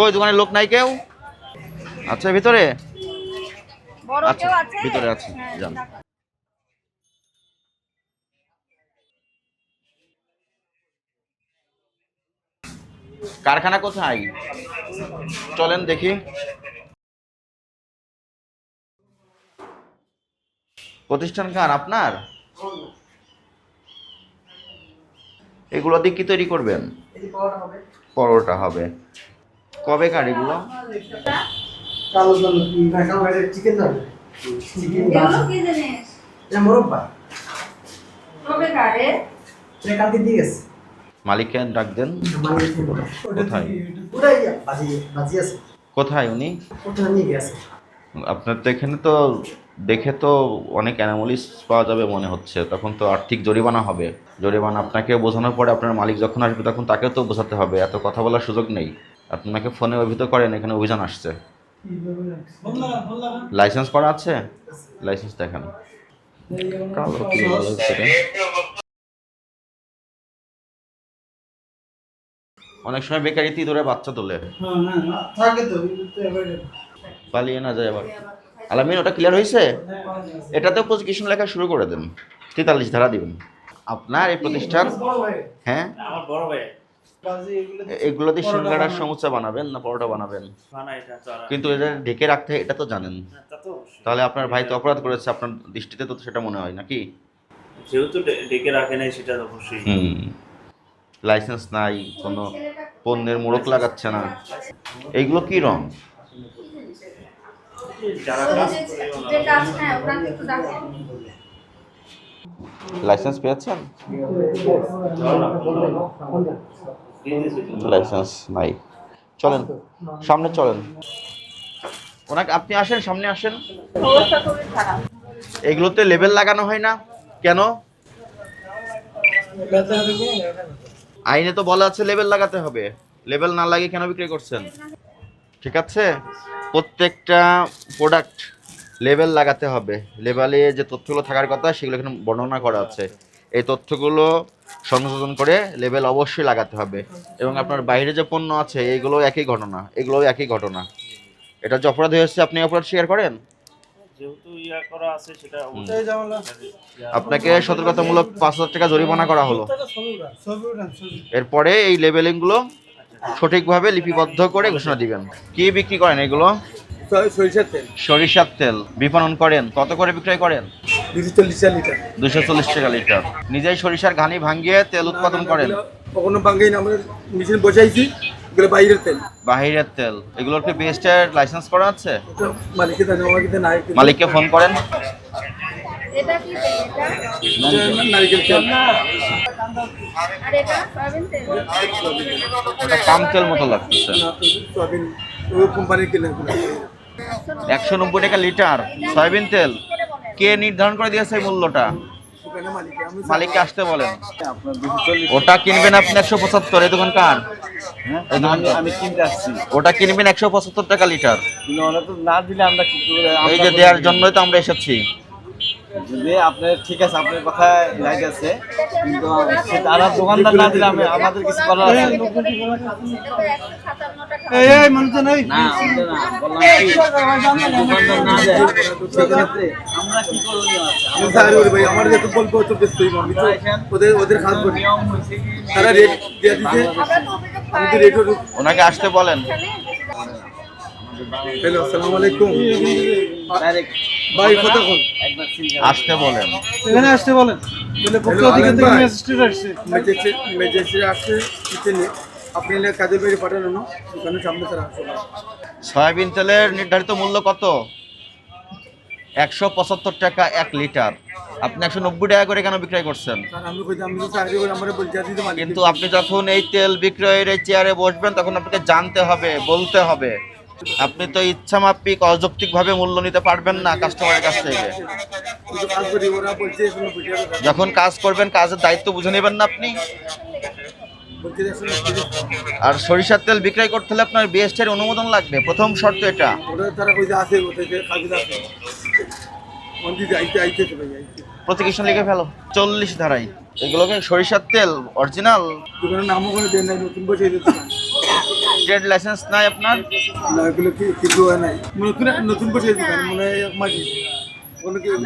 কই দোকানে লোক নাই কেউ? আচ্ছা ভিতরে? আচ্ছা ভিতরে আছে যান। কারখানা কোথায়? চলেন দেখি। প্রতিষ্ঠান কার আপনার? এগুলো দিয়ে কি তৈরি করবেন? পরোটা হবে। কবে কার এগুলো? মালিককে ডাক দেন। কোথায়? কোথায়? উনি? আপনার তো এখানে তো দেখে তো অনেক অ্যানামলিস পাওয়া যাবে মনে হচ্ছে। তখন তো আর্থিক জরিমানা হবে। জরিমানা আপনাকে বোঝানোর পরে আপনার মালিক যখন আসবে তখন তাকেও তো বোঝাতে হবে। এত কথা বলার সুযোগ নেই। আপনাকে ফোনে অভিহিত করেন এখানে অভিযান আসছে। লাইসেন্স করা আছে? লাইসেন্স দেখান। কালো কি? অনেক সময় বেকারিতে ধরে বাচ্চা তোলে। হ্যাঁ তো তো পালিয়ে না যায় আবার। আলামিন ওটা ক্লিয়ার হয়েছে? এটাতেও প্রসিকিউশন লেখা শুরু করে দেন। তেতাল্লিশ ধারা দিবেন। আপনার এই প্রতিষ্ঠান হ্যাঁ? আমার বড় ভাই। এগুলো দিয়ে সিঙ্গাড়ার সমুচা বানাবেন না পরোটা বানাবেন? কিন্তু এটা ঢেকে রাখতে এটা তো জানেন। হ্যাঁ, তা তো অবশ্যই। তাহলে আপনার ভাই তো অপরাধ করেছে আপনার দৃষ্টিতে তো সেটা মনে হয় নাকি? যেহেতু ডেকে রাখে নাই সেটা তো অবশ্যই। হুম। লাইসেন্স নাই কোনো পণ্যের মোড়ক লাগাচ্ছে না। এইগুলো কি রং? যারা কাজ করে লাইসেন্স পেয়েছেন? লাইসেন্স নাই। চলেন সামনে চলেন। ওনাকে আপনি আসেন সামনে আসেন। এগুলোতে লেবেল লাগানো হয় না। কেন? আইনে তো বলা আছে লেবেল লাগাতে হবে। লেবেল না লাগিয়ে কেন বিক্রি করছেন? ঠিক আছে? প্রত্যেকটা প্রোডাক্ট লেবেল লাগাতে হবে। লেবেলে যে তথ্যগুলো থাকার কথা সেগুলো এখানে বর্ণনা করা আছে। এই তথ্যগুলো সংশোধন করে লেবেল অবশ্যই লাগাতে হবে। এবং আপনার বাইরে যে পণ্য আছে এইগুলো একই ঘটনা এগুলোও একই ঘটনা। এটা যে অপরাধ হয়েছে আপনি অপরাধ স্বীকার করেন? যেহেতু ইয়া করা আছে সেটা এই অবশ্যই জামালা আপনাকে সতর্কতামূলক পাঁচ হাজার টাকা জরিমানা করা হলো। এরপরে এই লেবেলিংগুলো সঠিকভাবে লিপিবদ্ধ করে ঘোষণা দিবেন। কি বিক্রি করেন এগুলো? সরিষার তেল। সরিষার তেল। বিপণন করেন। কত করে বিক্রয় করেন? দুশো চল্লিশ লিটার। দুশো চল্লিশ টাকা লিটার। নিজেই সরিষার ঘানি ভাঙ্গিয়ে তেল উৎপাদন করেন? কখনো বাঙ্গাই না আমরা মেশিন বসাইছি এগুলো বাইরের তেল। বাহিরের তেল। এগুলোর কি বেস্টের লাইসেন্স করা আছে? মালিককে ফোন করেন। এটা কি তেল? এটা? নারিকেল তেল। আর এটা? সয়াবিন তেল। এটা পাম তেল মতো লাগতেছে। সয়াবিন ওই কোম্পানির কিনে একশো নব্বই টাকা লিটার সয়াবিন তেল। কে নির্ধারণ করে দিয়েছে এই মূল্যটা? মালিককে আসতে বলেন। ওটা কিনবেন আপনি একশো পঁচাত্তর এই দোকান কার? আমি কিনতে আসছি। ওটা কিনবেন একশো পঁচাত্তর টাকা লিটার। না দিলে আমরা এই যে দেওয়ার জন্যই তো আমরা এসেছি। যদি আপনার ঠিক আছে আপনার কথা রাইট আছে কিন্তু তারা দোকানদার না দিলে আমাদের কিছু করার আছে এটা তো একশো সাতান্ন টাকা এই এই মানুষজন না বললাম দোকানদার না দেয় সেক্ষেত্রে আমরা কি করণীয় আমি ভাই আমার যেহেতু বলব তো বেশ আমি তো ওদের ওদের খাস করি তারা রেট দিয়ে দিতে আমরা আমি তো রেট ওনাকে আসতে বলেন হ্যালো আসসালামু আলাইকুম ডাইরেক্ট ভাই কতক্ষণ আসতে বলেন। এখানে আসতে বলেন। তাহলে পক্ষ থেকে থেকে ম্যাজিস্ট্রেট আসছে। ম্যাজিস্ট্রেট ম্যাজিস্ট্রেট আসছে কিচেনে আপনি এলে কাজের বাইরে পাঠানো না দোকানে সামনে তারা আসবে সয়াবিন তেলের নির্ধারিত মূল্য কত? একশো পঁচাত্তর টাকা এক লিটার। আপনি একশো নব্বই টাকা করে কেন বিক্রয় করছেন? স্যার আমি কই আমি তো চাকরি করি আমার বলতে দিতে মালিক। কিন্তু আপনি যখন এই তেল বিক্রয়ের এই চেয়ারে বসবেন তখন আপনাকে জানতে হবে বলতে হবে। আপনি তো ইচ্ছা মাফিক অযৌক্তিক ভাবে মূল্য নিতে পারবেন না কাস্টমারের কাছ থেকে। যখন কাজ করবেন, কাজের দায়িত্ব বুঝে নেবেন না আপনি। আর সরিষার তেল বিক্রয় করতে হলে আপনার বিএসটির অনুমোদন লাগবে। প্রথম শর্ত এটা। প্রতিকিশন লিখে ফেলো। চল্লিশ ধারাই এগুলোকে সরিষার তেল অরিজিনাল নামও করে দেন নতুন বসে ট্রেড লাইসেন্স নাই আপনার? না এগুলো কি কিছু হয় নাই। নতুন নতুন বসে দোকান মনে হয় এক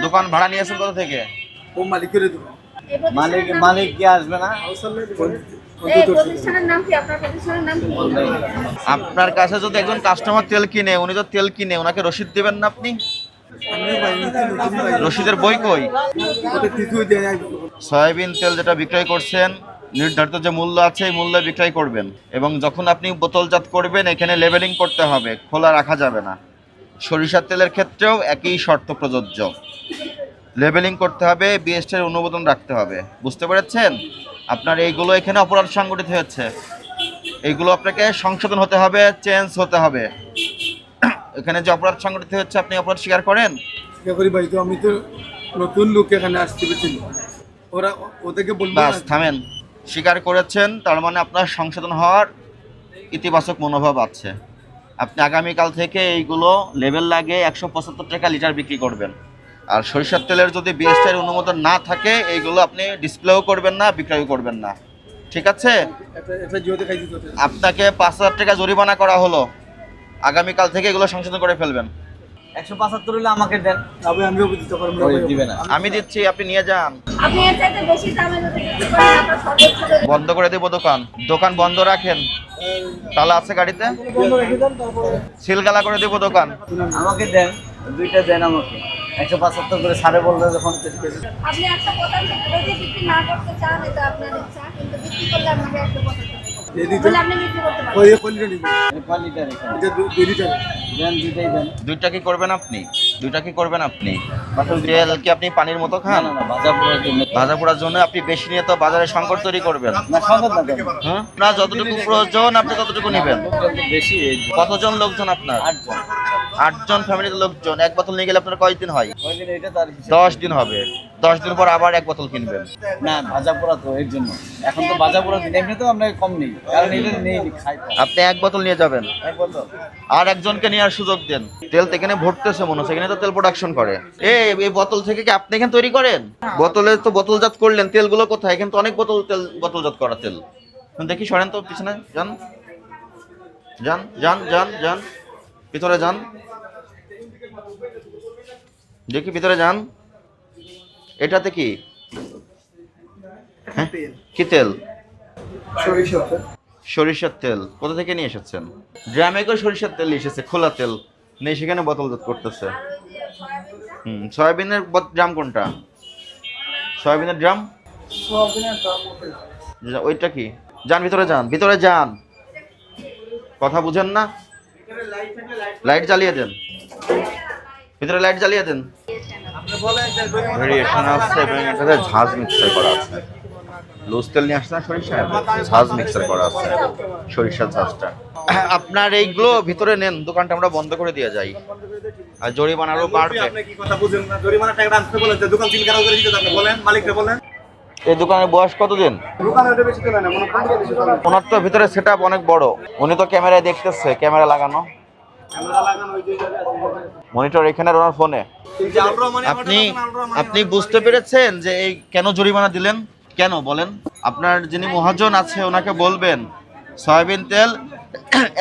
দোকান ভাড়া নিয়েছেন কোথা থেকে? ও মালিকের দোকান এই মালিক মালিক কি আসবে না? আপনার প্রতিষ্ঠানের নাম কি? আপনার কাছে যদি একজন কাস্টমার তেল কিনে উনি তো তেল কিনে ওনাকে রসিদ দেবেন না আপনি? রসিদের বই কই? সয়াবিন তেল যেটা বিক্রয় করছেন নির্ধারিত যে মূল্য আছে এই মূল্যে বিক্রয় করবেন। এবং যখন আপনি বোতলজাত করবেন এখানে লেবেলিং করতে হবে খোলা রাখা যাবে না। সরিষার তেলের ক্ষেত্রেও একই শর্ত প্রযোজ্য। লেবেলিং করতে হবে বিএসটির অনুমোদন রাখতে হবে। বুঝতে পেরেছেন? আপনার এইগুলো এখানে অপরাধ সংগঠিত হয়েছে। এইগুলো আপনাকে সংশোধন হতে হবে চেঞ্জ হতে হবে। এখানে যে অপরাধ সংগঠিত হচ্ছে আপনি অপরাধ স্বীকার করেন? করি ভাই তো আমি তো নতুন লোক এখানে আসতে পেরেছি। ওরা ওদেরকে বলব থামেন। স্বীকার করেছেন, তার মানে আপনার সংশোধন হওয়ার ইতিবাচক মনোভাব আছে। আপনি আগামীকাল থেকে এইগুলো লেভেল লাগে একশো পঁচাত্তর টাকা লিটার বিক্রি করবেন। আর সরিষার তেলের যদি বিএসটির অনুমোদন না থাকে, এইগুলো আপনি ডিসপ্লেও করবেন না বিক্রয় করবেন না। ঠিক আছে? আপনাকে পাঁচ হাজার টাকা জরিমানা করা হলো। আগামীকাল থেকে এগুলো সংশোধন করে ফেলবেন। একশো পঁচাত্তর হলে আমাকে দেন। তবে আমিও দিতে পারব। দিবে না। আমি দিচ্ছি আপনি নিয়ে যান। বন্ধ করে দেবো দোকান। দোকান বন্ধ রাখেন। তালা আছে গাড়িতে? সিলগালা করে দেবো দোকান। আমাকে দেন দুইটা দেন আমাকে। একশো পঁচাত্তর করে সাড়ে বললে যখন আপনি একশো পঁচাত্তর যদি বিক্রি না করতে চান এটা আপনার ইচ্ছা কিন্তু বিক্রি করলে আপনাকে একশো পঁচাত্তর এই দিতে তাহলে আপনি বিক্রি করতে পারেন ওই এক দুইটা কি করবেন আপনি? দুইটা কি করবেন আপনি? তেল কি আপনি পানির মতো খান? ভাজা পোড়ার জন্য। আপনি বেশি নিয়ে তো বাজারে সংকট তৈরি করবেন। না যতটুকু প্রয়োজন আপনি ততটুকু নেবেন। কতজন লোকজন আপনার? আটজন। ফ্যামিলির লোকজন। এক বোতল নিয়ে গেলে আপনার কয়দিন হয়। দশ দিন হবে। দশ দিন পর আবার এক বোতল কিনবেন। না ভাজা পোড়া তো এর জন্য। এখন তো ভাজা পোড়া দিন এমনি তো আমরা কম নেই কারণ এটা নেই খাই আপনি এক বোতল নিয়ে যাবেন। এক বছর আর একজনকে নেওয়ার সুযোগ দেন। তেল তো এখানে ভরতেছে মনে হচ্ছে এখানে তো তেল প্রোডাকশন করে। এই এই বোতল থেকে কি আপনি এখানে তৈরি করেন? বোতলে তো বোতলজাত করলেন তেলগুলো কোথায়? এখানে তো অনেক বোতল তেল বোতলজাত করা তেল। দেখি সরেন তো পিছনে যান। যান যান যান যান। ভিতরে যান। দেখি ভিতরে যান। এটাতে কি? হ্যাঁ? কি তেল? সরিষার তেল। কোথা থেকে নিয়ে এসেছেন? ড্রামে করে সরিষার তেল এসেছে খোলা তেল। নেই সেখানে বোতলজাত করতেছে। হুম সয়াবিনের ড্রাম কোনটা? সয়াবিনের ড্রাম? ওইটা কি? যান ভিতরে যান ভিতরে যান। কথা বুঝেন না? লাইট জ্বালিয়ে দেন। ভিতরে লাইট জ্বালিয়ে দেন। ভেরিয়েশন আছে এবং এটাতে ঝাঁজ মিক্সার করা আছে। লুজ তেল নিয়ে আসছে না সরিষা ঝাঁজ মিক্সার করা আছে। সরিষার ঝাঁজটা। আপনার এইগুলো ভিতরে নেন দোকানটা আমরা বন্ধ করে দিয়ে যাই। আর জরিমানারও বাড়বে। এই দোকানের বয়স কতদিন? ওনার তো ভিতরে সেট অনেক বড়। উনি তো ক্যামেরায় দেখতেছে ক্যামেরা লাগানো। ক্যামেরা লাগানো ওই যে জায়গায় আছে। মনিটর এখানে ওনার ফোনে। আপনি আপনি বুঝতে পেরেছেন যে এই কেন জরিমানা দিলেন? কেন বলেন? আপনার যিনি মহাজন আছে ওনাকে বলবেন সয়াবিন তেল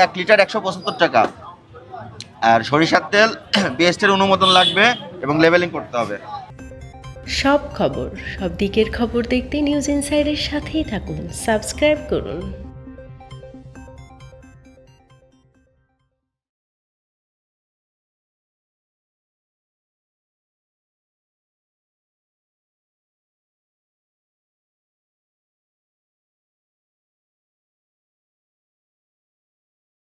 এক লিটার একশো পঁচাত্তর টাকা। আর সরিষার তেল বিএসটির অনুমোদন লাগবে এবং লেবেলিং করতে হবে। সব খবর সব দিকের খবর দেখতে নিউজ ইনসাইডের সাথেই থাকুন সাবস্ক্রাইব করুন।